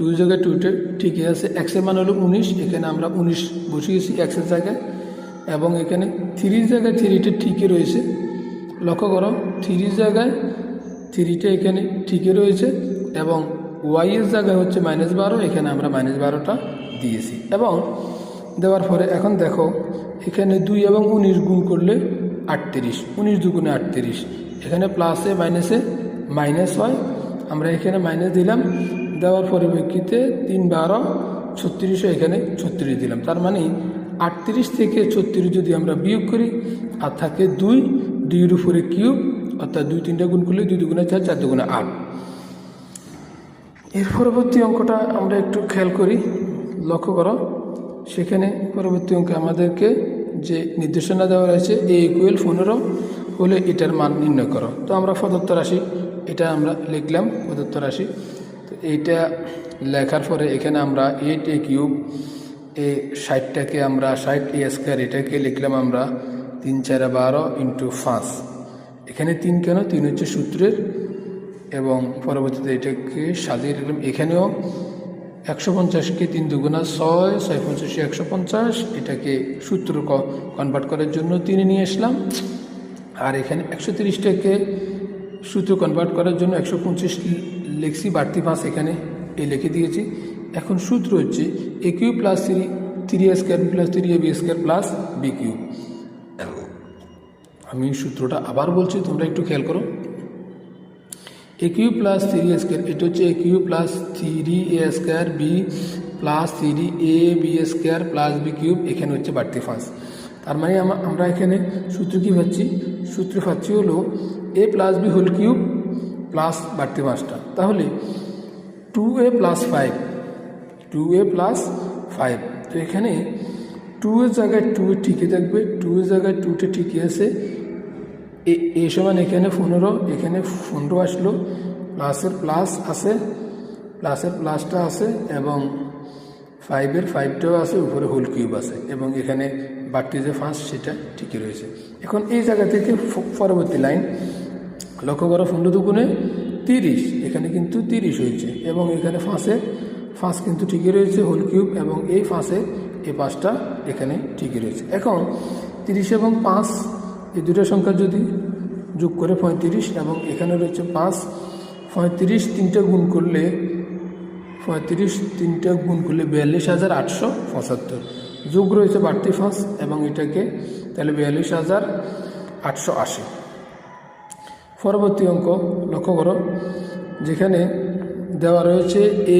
Two জায়গায় টুটে ঠিকই আছে এক্সের মান হলো উনিশ, এখানে আমরা উনিশ বসিয়েছি এক্সের জায়গায়, এবং এখানে থ্রির জায়গায় থ্রিটা ঠিকই রয়েছে। লক্ষ্য করো থ্রির জায়গায় থ্রিটা এখানে ঠিকই রয়েছে, এবং ওয়াইয়ের জায়গায় হচ্ছে মাইনাস বারো, এখানে আমরা মাইনাস বারোটা দিয়েছি। এবং দেওয়ার পরে এখন দেখো, এখানে দুই এবং উনিশ গুণ করলে আটত্রিশ, উনিশ দুগুণে আটত্রিশ, এখানে প্লাসে মাইনাসে মাইনাস হয়, আমরা এখানে মাইনাস দিলাম দেওয়ার পরিপ্রেক্ষিতে তিন বারো ছত্রিশও এখানে ছত্রিশ দিলাম। তার মানে আটত্রিশ থেকে ছত্রিশ যদি আমরা বিয়োগ করি, আর থাকে দুই, দুইয়ের উপরে কিউব, অর্থাৎ দুই তিনটা গুণ করলে দুই দুগুণে চার চার দুগুণে আট। এর পরবর্তী অঙ্কটা আমরা একটু খেয়াল করি, লক্ষ্য করো, সেখানে পরবর্তী অঙ্কে আমাদেরকে যে নির্দেশনা দেওয়া রয়েছে এ ইকুয়েল পনেরো হলে এটার মান নির্ণয় করো। তো আমরা প্রদত্ত রাশি, এটা আমরা লিখলাম প্রদত্ত রাশি। এইটা লেখার পরে এখানে আমরা এইট এ কিউব এ ষাটটাকে আমরা ষাট এ স্কোয়ার এটাকে লিখলাম আমরা তিন চার বারো ইন্টু পাঁচ। এখানে তিন কেন? তিন হচ্ছে সূত্রের এবং পরবর্তীতে এটাকে সাজিয়ে রাখলাম এখানেও একশো পঞ্চাশকে তিন দুগুণা ছয় ছয় পঞ্চাশে একশো পঞ্চাশ, এটাকে সূত্র কনভার্ট করার জন্য তিনে নিয়ে আসলাম। আর এখানে একশো তিরিশটাকে সূত্র কনভার্ট করার জন্য একশো পঁচিশ লিখছি বাড়তি পাঁচ এখানে এ লিখে দিয়েছি। এখন সূত্র হচ্ছে a cube plus three three a square plus three a b square plus b cube আমি সূত্রটা আবার বলছি তোমরা একটু খেয়াল করো। A cube plus three a square এটা হচ্ছে a cube plus three a square b plus three a b square plus b cube এখানে হচ্ছে বাড়তি ফাঁস তার মানে আমরা এখানে সূত্র কী পাচ্ছি সূত্র পাচ্ছি হলো a plus b whole cube plus বাড়তি পাঁচটা। তাহলে two a plus five two a plus five তো এখানে টু এর জায়গায় টু ঠিকই থাকবে টু এর জায়গায় টুতে ঠিকই আছে। এ- সমান এখানে পনেরো এখানে পনেরো আসলো। প্লাসের প্লাস আছে, প্লাসের প্লাসটা আছে এবং ফাইভের ফাইভটাও আছে, উপরে হোল কিউব আছে। এবং এখানে বাড়তি যে ফার্স্ট সেটা ঠিকই রয়েছে। এখন এই জায়গা থেকে পরবর্তী লাইন লক্ষ্য করো পনেরো দুগুণে তিরিশ, এখানে কিন্তু তিরিশ হয়েছে। এবং এখানে ফাঁসে ফাঁস কিন্তু ঠিকই রয়েছে হোল কিউব এবং এই ফাঁসে এই পাঁচটা এখানে ঠিকই রয়েছে। এখন, তিরিশ এবং পাঁচ, এই দুটো সংখ্যা যদি যোগ করে পঁয়ত্রিশ, এবং এখানে রয়েছে পাঁচ, পঁয়ত্রিশ তিনটা গুণ করলে, পঁয়ত্রিশ তিনটা গুণ করলে বিয়াল্লিশ হাজার আটশো পঁচাত্তর। যোগ রয়েছে বাড়তি ফাঁস এবং এটাকে তাহলে বিয়াল্লিশ হাজার আটশো আশি। পরবর্তী অঙ্ক লক্ষ্য করো যেখানে দেওয়া রয়েছে এ